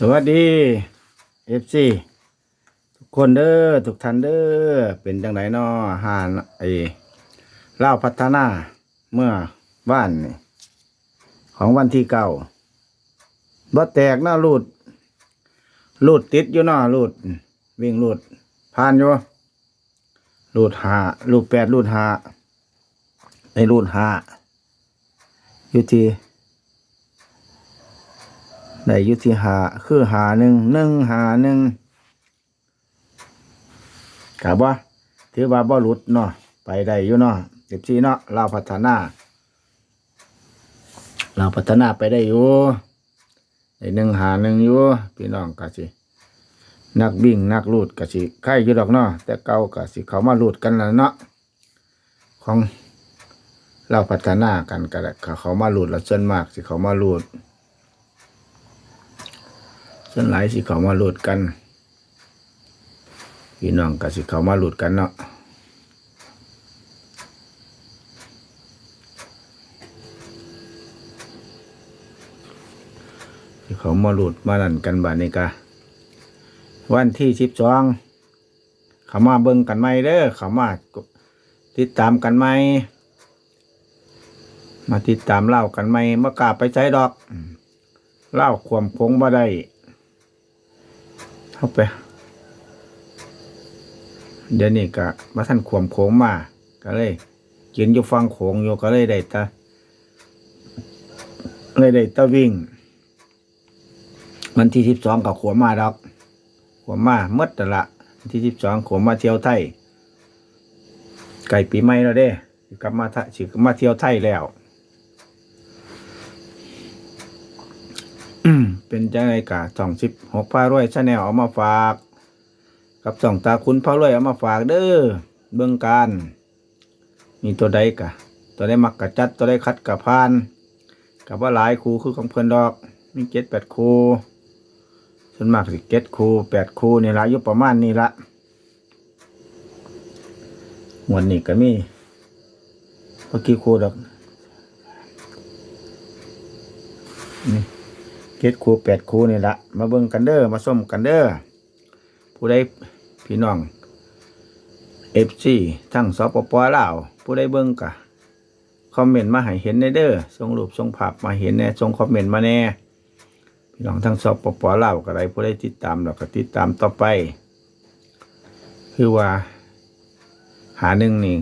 สวัสดีเอฟซีทุกคนเด้อทุกท่านเด้อเป็นจังไดน้อหานไอเล่าพัฒนาเมื่อบ้านของวันที่เก้าบ่แตกเนาะรูดรูดติดอยู่เนาะรูด วิ่งรูดผ่านอยู่รูดหารูดแปดรูดหาในรูดหาอยู่ที่ ได้อยุติหาคือหาหนึ่งหนึ่งหาหนึ่งกะว่าถือว่าบ่หลุดเนาะไปได้อยู่เนาะสิบสี่เนาะเราพัฒนา เราพัฒนาไปได้อยู่ได้หนึ่งหาหนึ่งอยู่พี่น้องกะสินักวิ่งนักลูดกะสิใครอยู่ดอกเนาะแต่เก่ากะสิเขามาลูดกันแล้วเนาะของเราพัฒนากันก็เขาเขามาลูดแล้วส่วนมากสิเขามาลูด ส่วนหลายสิเขามาหลุดกันพี่น้องก็สิเขามาหลุดกันเนาะสิเขามาหลุดมานั่นกันบาดนี้กะวันที่สิบสองเขามาเบิ่งกันไหมเด้อเขามาติดตามกันไหมมาติดตามเล่ากันไหมมากล้าไปใช้ดอก เล่าความคงบ่ได้ เข้าไป เดี๋ยวนี้ก็มาท่านขวมโขงมาก็เลยกินอยู่ฟังโขงอยู่ก็เลยได้ตาเลยได้ตาวิ่ง วันที่สิบสองกับขวมมาดอก ขวมมาเมื่อแต่ละวันที่สิบสองขวมมาเที่ยวไทยไก่ปีใหม่แล้วเด้กลับมาทะสิกลับมาเที่ยวไทยแล้ว อืม เป็นจังไงกะสองสิบหกพารวยชาแนลเอามาฝาก กับสองตาคุณพารวยเอามาฝากเด้อเบื้องการ มีตัวใดกะ ตัวใดมักกะจัดตัวใดคัดกะพานกับว่าหลายครูคือของเพิ่อนดอก มีเจ็ดแปดครูส่วนมากสิเจ็ดครูแปดครูนี่ละยู่ประมาณนี้ละงวันนี้ก็มีเมื่อกี้ครูดอกนี่ เจ็ดคูแปดคูนี่ละมาเบิ่งกันเด้อมาส้มกันเด้อผู้ใดพี่น้องเอฟซีทั้งสปปลาวผู้ใดเบิ่งกะคอมเมนต์มาให้เห็นในเด้อส่งรูปส่งภาพมาเห็นแน่ส่งคอมเมนต์มาแน่พี่น้องทั้งสปปลาวก็ได้ผู้ใดติดตามเราก็ติดตามต่อไป คือว่าหาหนึ่งนี่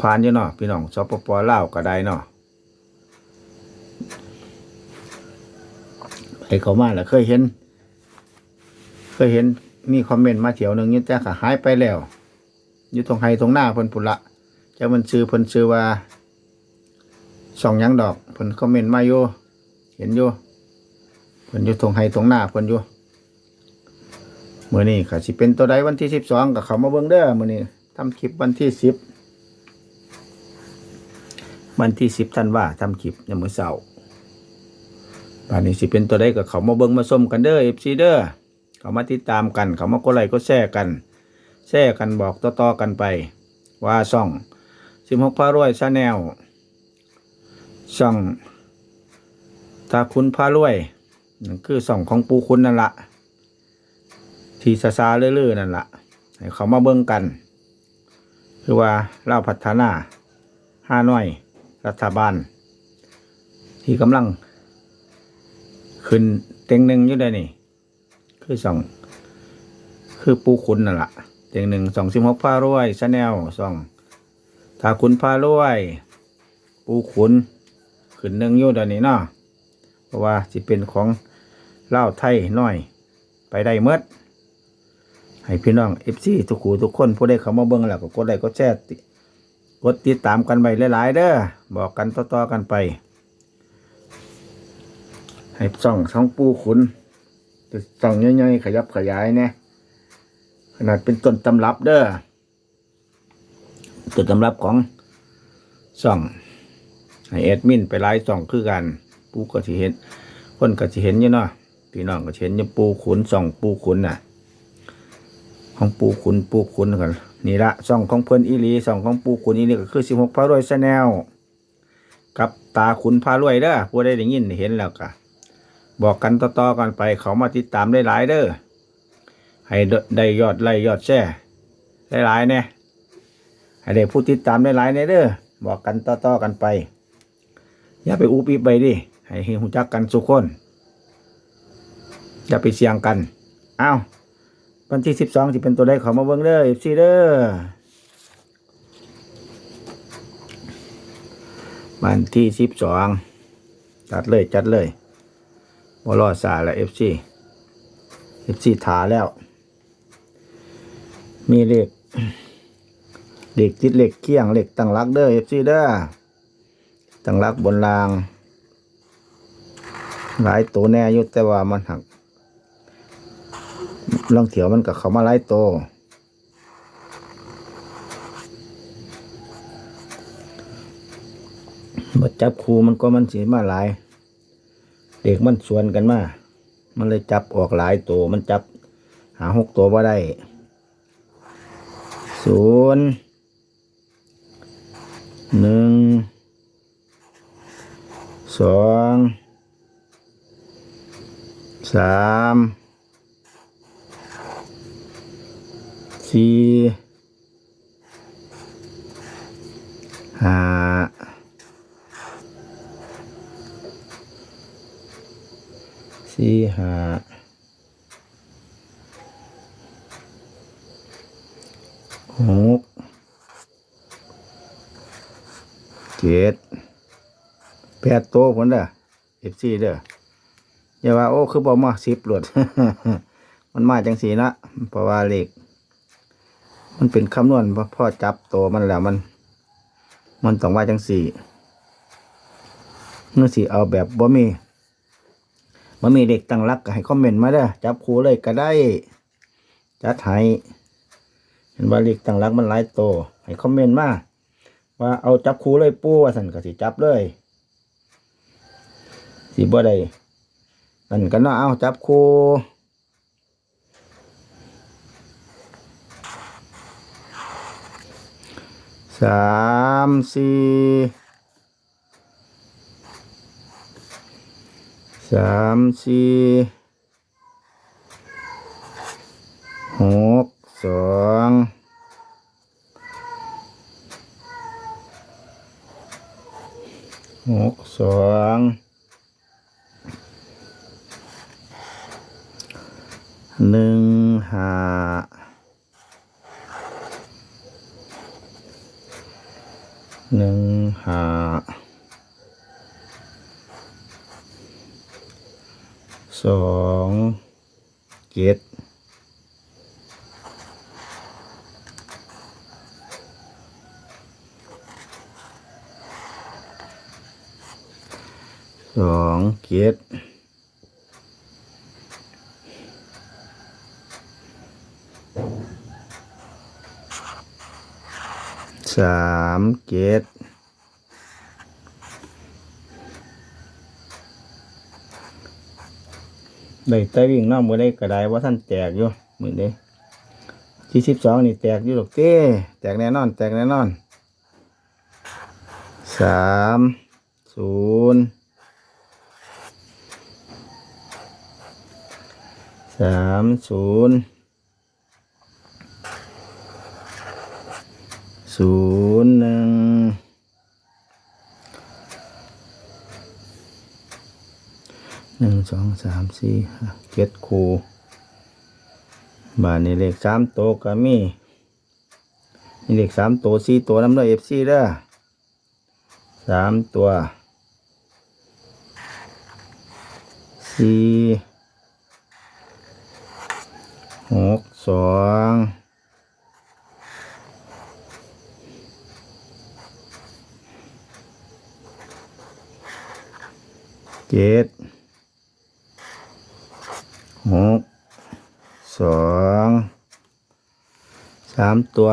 ผ่านอยู่เนาะพี่น้องสปปลาวก็ได้เนาะ ไปเขามาแล้วเคยเห็น เคยเห็นมีคอมเมนต์มาเถียวหนึ่งอยี่แต่ก็หายไปแล้ว อยู่ตรงไฮตรงหน้าเพิ่นพุนละเจ้ามันชื่อเพิ่นชื่อว่าสองยังดอกเพิ่นคอมเมนต์มาอยู่เห็นอยู่เพิ่นอยู่ตรงไฮตรงหน้าเพิ่นอยู่เมื่อนี้ก็สิเป็นตัวใดวันที่สิบสองกับเขามาเบิ่งเด้อเมื่อนี้ทำคลิปวันที่สิบวันที่สิบธันว่าทำคลิปในมือเช้า ป่านนี้สิเป็นตัวใดก็เขามาเบิ่งมาส้มกันเด้อเอฟซีเด้อเขามาติดตามกัน เขามากดไลค์ก็แชร์กัน แชร์กันบอกต่อๆกันไป ว่าช่องสิบหกพารวยชาแนลช่องตาคุณพารวยนั่นคือช่องของปูคุณนั่นละที่ซาซาเรื่อยๆนั่นละให้เขามาเบิ่งกัน คือว่าเล่าพัฒนาห้าน้อย รัฐบาล ที่กำลัง ขึ้นเต็งหนึ่งอยู่ได้นี่ คือสอง คือปูขุนนั่นแหละเต็งหนึ่งสองสิบหกพารวยชาแนลสองถ้าคุณพารวย ปูขุนขึ้นหนึ่งอยู่เดี๋ยวนี้เนาะเพราะว่าสิเป็นของเล่าไทยน้อย ไปได้เมดให้พี่น้องเอฟซีทุกขู่ทุกคนผู้ใดเขามาเบิ่งแล้วก็กดไลค์กดแชร์กดติดตามกันไปหลาย ๆ เด้อบอกกันต่อๆกันไป ให้ส่องช่องปูขุนส่องย่อยๆขยับขยายเนี่ยขนาดเป็นต้นตำรับเด้อต้นตำรับของส่อง ให้แอดมินไปไลฟ์ส่องคือกันปูก็สิเห็น คนก็สิเห็นอยู่เนาะพี่น้องก็สิเห็นอยู่ปูขุนส่องปูขุนน่ะ ของปูขุนปูขุนกันนี่ละส่องของเพิ่อนอีลีส่องของปูขุนอีนี่ก็คือสิบหกพารวยชาแนลกับตาขุนพารวยเด้อผู้ใดได้ยินเห็นแล้วก็ บอกกันต่อๆกันไปเขามาติดตามได้หลายเด้อให้ได้ยอดไล่ยอดแชร์ได้หลายเนี่ยให้ได้ผู้ติดตามได้หลายเนี่ยเด้อบอกกันต่อๆกันไปอย่าไปอุบอิบไปดิให้เฮหูจักกันสุกคนอย่าไปเสี่ยงกันอ้าววันที่สิบสองที่เป็นตัวได้เขามาเบิ่งเด้อเอฟซีเด้อวันที่สิบสองจัดเลยจัดเลย บ่รอสายแล้วเอฟซีเอฟซีถาแล้ว มีเหลขเลขติดเหลขเคียงเหลขตั้งรักเด้อเอฟซีเด้อตั้งรักบนราง หลายตัวแน่อยู่แต่ว่ามันหักลองเถียวมันกับเขามาไล่โตวมาจับครูมันก็มันเสียมาหลาย เด็กมันสวนกันมา มันเลยจับออกหลายตัว มันจับหาหกตัวว่าได้ศูนย์หนึ่งสองสามสี่ห้า สี่ห้าหกเจ็ดแปดโตวผลเด้อเอฟซีเด้ออย่าว่าโอ้คือบอกมาสิบหลวดมันมาจังสีนะเพราะว่าเลขมันเป็นคำนวณพอพ่อจับตัวมันแล้วมัน มันต้องว่าจังสี่เมื่อสีเอาแบบบ่มี บ่มีเด็กตั้งรักก็ให้คอมเมนต์มาเด้อจับครูเลยก็ได้จัดให้เห็นว่าเด็กตั้งรักมันหลายตัวให้คอมเมนต์มาว่าเอาจับครูเลยปู้ว่าสันก็สิจับเลยสิบ่ได้นั่นก็เนาเอาจับครูสามสี่ สามสี่หกสองหกสองหนึ่งห้า หนึ่งห้าสองเจ็ดสองเจ็ดสามเจ็ด ได้แต่วิ่งนอกมือได้กระไดว่าท่านแตกอยู่มือเด้ที่สิบสองนี่แตกอยู่หรอกเต้แตกแน่นอน แตกแน่นอนสามศูนย์สามศูนย์ศูนย์หนึ่ง หนึ่งสองสามสี่ห้าเจ็ดคูบานนี้เลขสามโตวก็มีมีเลขสามตัวสี่ตัวน้ำด้วยเอฟซีเด้อสามตัวสี่หกสองเจ็ด หกสองสามตัว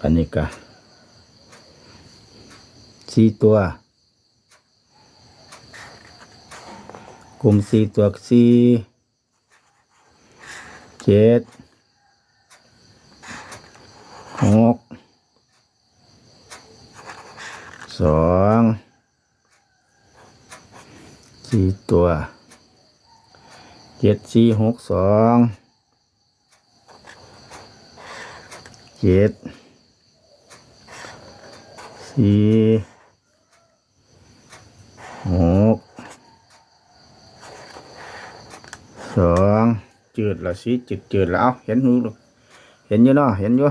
อันนี้ก็สี่ตัว กลุ่มสี่ตัวสี่เจ็ดหกส สองสี่ ตัวเจ็ดสี่หกสองเจ็ดสี่หกสองจืดละสิจืดจืดแล้วเห็นหูเห็นอยู่เนาะเห็นอยู่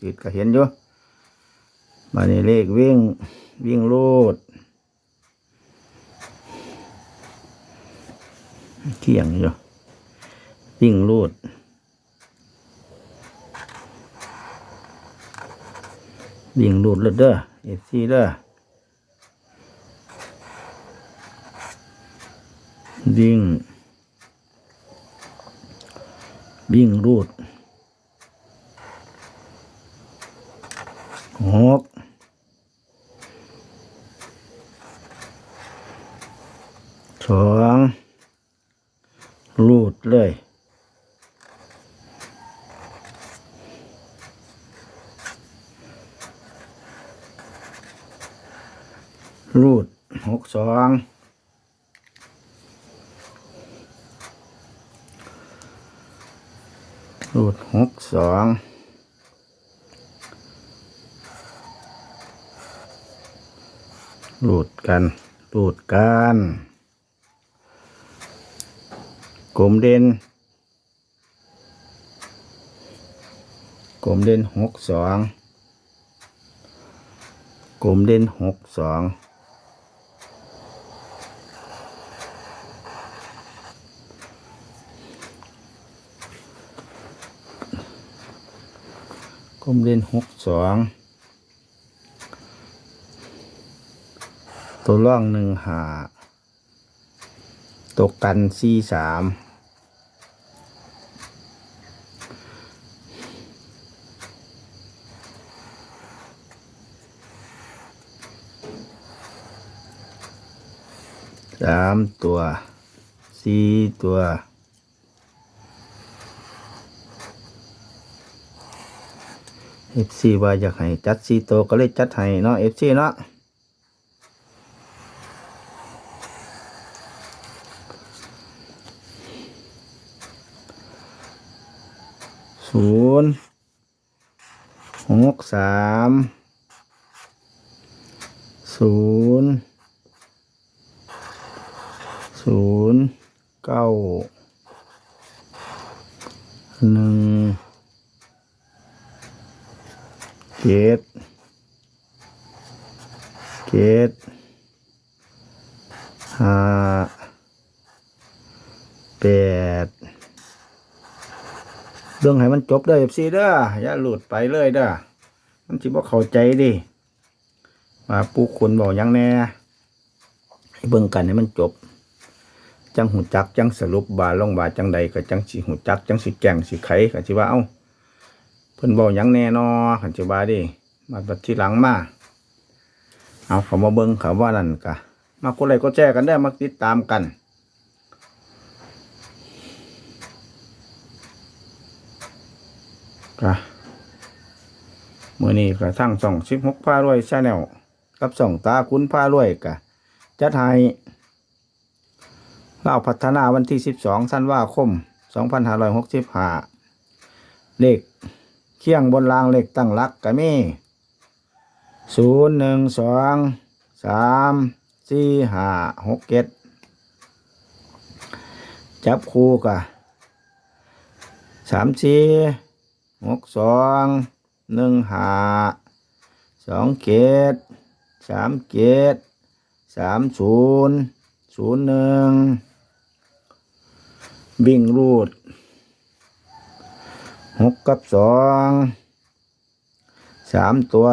จืดก็เห็นอยู่มาในเลขวิ่งวิ่งรูด เที่ยงอยู่วิ่งรูดวิ่งรูดเลยเด้อเอฟซีเด้อวิ่งวิ่งรูดหกสอง รูดเลย รูดหกสองรูดหกสองรูดกันรูดกัน กลมเด่นกลมเด่นหกสองกลมเด่นหกสองกลมเด่นหกสองตัวร่องหนึ่งหาตกกันสี่สาม สามตัวสี่ตัวเอฟซีว่าอยากให้จัดซีโตวก็เลยจัดให้เนาะเอฟซีเนาะศูนย์หกสามศูนย์ ศูนย์เก้าหนึ่งเจ็ดเจ็ดห้าแปดเรื่องให้มันจบเด้อเอฟซีเด้ออย่าหลุดไปเลยเด้อมันจิบ่เข้าใจดิมาปูคุณบอกยังแน่ให้เบิ่งกันให้มันจบ จังหูจักจังสรุปบาลงบาจังใดก็จังสิหูจักจังสิแกงสิไข่ก็สิว่าเอ้าเพิ่นบอกยังแน่นอขันจิบาดิมาบัดที่หลังมาเอาเขามาเบิ่งเขาว่านั่นกะมากดไลค์กดแชร์กันได้มาติดตามกันกะเมื่อนี้กะทั้งสองสิบหกพารวยชาแนลกับสองตาคุณพารวยกะจัดให้ เล่าพัฒนาวันที่สิบสองธันวาคมสองพันห้าร้อยหกสิบห้าเลขเคียงบนรางเหล็กตั้งลักก็มีศูนย์หนึ่งสองสามสี่ห้าหกเจ็ดจับคู่กะสามสี่หกสองหนึ่งห้าสองเจ็ดสามเจ็ดสามศูนย์ศูนย์หนึ่ง วิ่งรูดหกกับสองสามตัว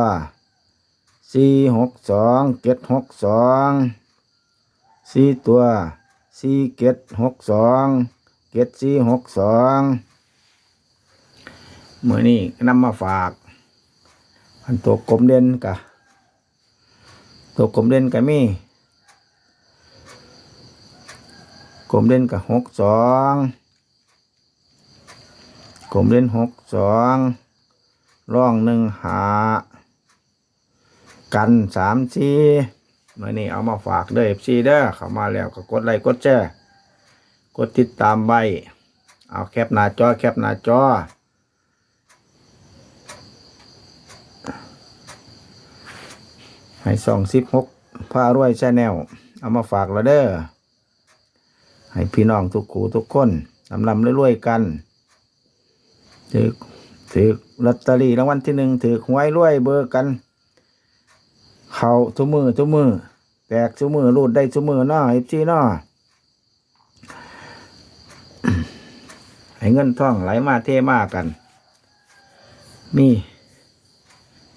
สี่หกสองเจ็ดหกสองสี่ตัวสี่เจ็ดหกสองเจ็ดสี่หกสองเมื่อนี้นำมาฝาก อันตัวกลมเด่นกะตัวกลมเด่นกะมี กลมเด่นกะหกสองกลมเล่นหกสองร่องหนึ่งหา กันสามสีเมื่อนี้เอามาฝากเด้อเอฟซีเด้อเข้ามาแล้วก็กดไลค์กดแชร์กดติดตามไว้เอาแคปหน้าจอแคปหน้าจอให้สองสิบหกพารวยชาแนลเอามาฝากเราเด้อ ให้พี่น้องทุกขูทุกคนลำลำรวยๆกันถือถือลอตเตอรี่รางวัลที่หนึ่งถือหวยรวยเบอร์กัน เขาทุมือทุมือแตกทุมือรูดได้ทุมือนาะเอฟซีนาะให้เงินท่องไหลมาเทมากัน มี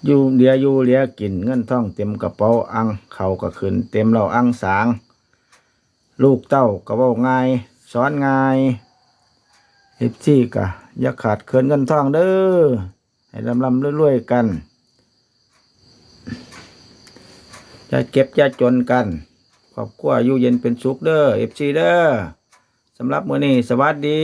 อยู่เหลียอยู่เหลียกินเงินท่องเต็มกระเป๋าอังเขาก็ขึ้นเต็มเราอังสาง ลูกเต้าก็เว้าง่ายสอนง่ายเอฟซีกะอย่าขาดเคินเงินท่องเด้อให้ลำลำรวยๆกันจะเก็บจะจนกันครอบครัวอยู่เย็นเป็นสุขเด้อเอฟซีเด้อสำหรับมื้อนี้สวัสดี